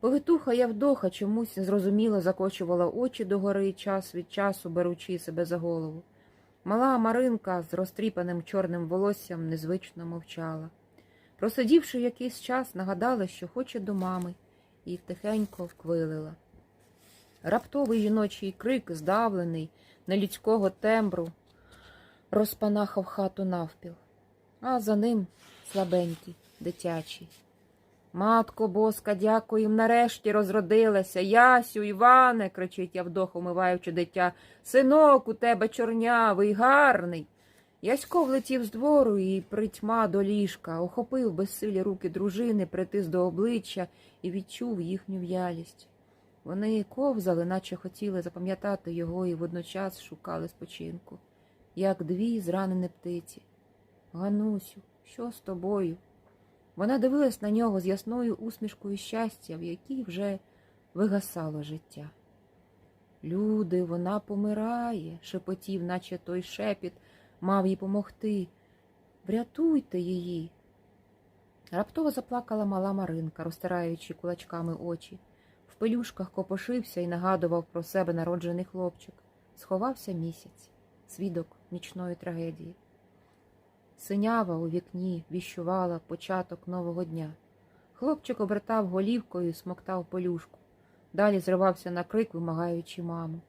Повитуха Явдоха чомусь незрозуміло закочувала очі догори час від часу, беручи себе за голову. Мала Маринка з розтріпаним чорним волоссям незвично мовчала. Просидівши якийсь час, нагадала, що хоче до мами, і тихенько вквилила. Раптовий жіночий крик, здавлений, нелюдського тембру, розпанахав хату навпіл, а за ним слабенький, дитячий. Матко боска, дякую, нарешті розродилася. Ясю, Іване, кричить Явдох, умиваючи дитя. Синок у тебе чорнявий, гарний. Ясько влетів з двору і притьма до ліжка, охопив безсилі руки дружини, притис до обличчя і відчув їхню в'ялість. Вони ковзали, наче хотіли запам'ятати його і водночас шукали спочинку, як дві зранені птиці. Ганусю, що з тобою? Вона дивилась на нього з ясною усмішкою щастя, в якій вже вигасало життя. Люди, вона помирає, шепотів, наче той шепіт, мав їй помогти. Врятуйте її. Раптово заплакала мала Маринка, розтираючи кулачками очі. В пелюшках копошився і нагадував про себе народжений хлопчик. Сховався місяць, свідок нічної трагедії. Синява у вікні віщувала початок нового дня. Хлопчик обертав голівкою і смоктав полюшку. Далі зривався на крик, вимагаючи маму.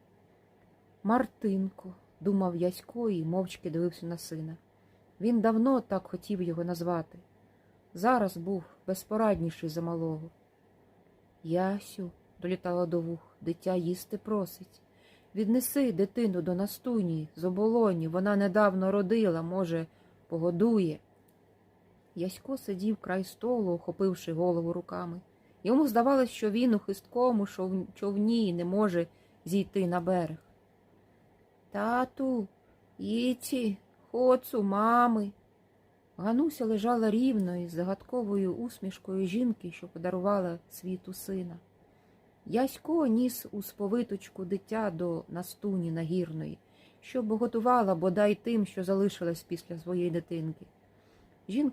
Мартинко, думав Ясько і мовчки дивився на сина. Він давно так хотів його назвати. Зараз був безпорадніший за малого. Ясю, долітала до вух, дитя їсти просить. Віднеси дитину до настуні, з оболоні, вона недавно родила, може, погодує. Ясько сидів край столу, охопивши голову руками. Йому здавалось, що він у хисткому човні не може зійти на берег. Тату, іці, хоцу, мами. Гануся лежала рівно із загадковою усмішкою жінки, що подарувала світу сина. Ясько ніс у сповиточку дитя до настуні нагірної, щоб готувала бодай тим, що залишилось після своєї дитинки. Жінка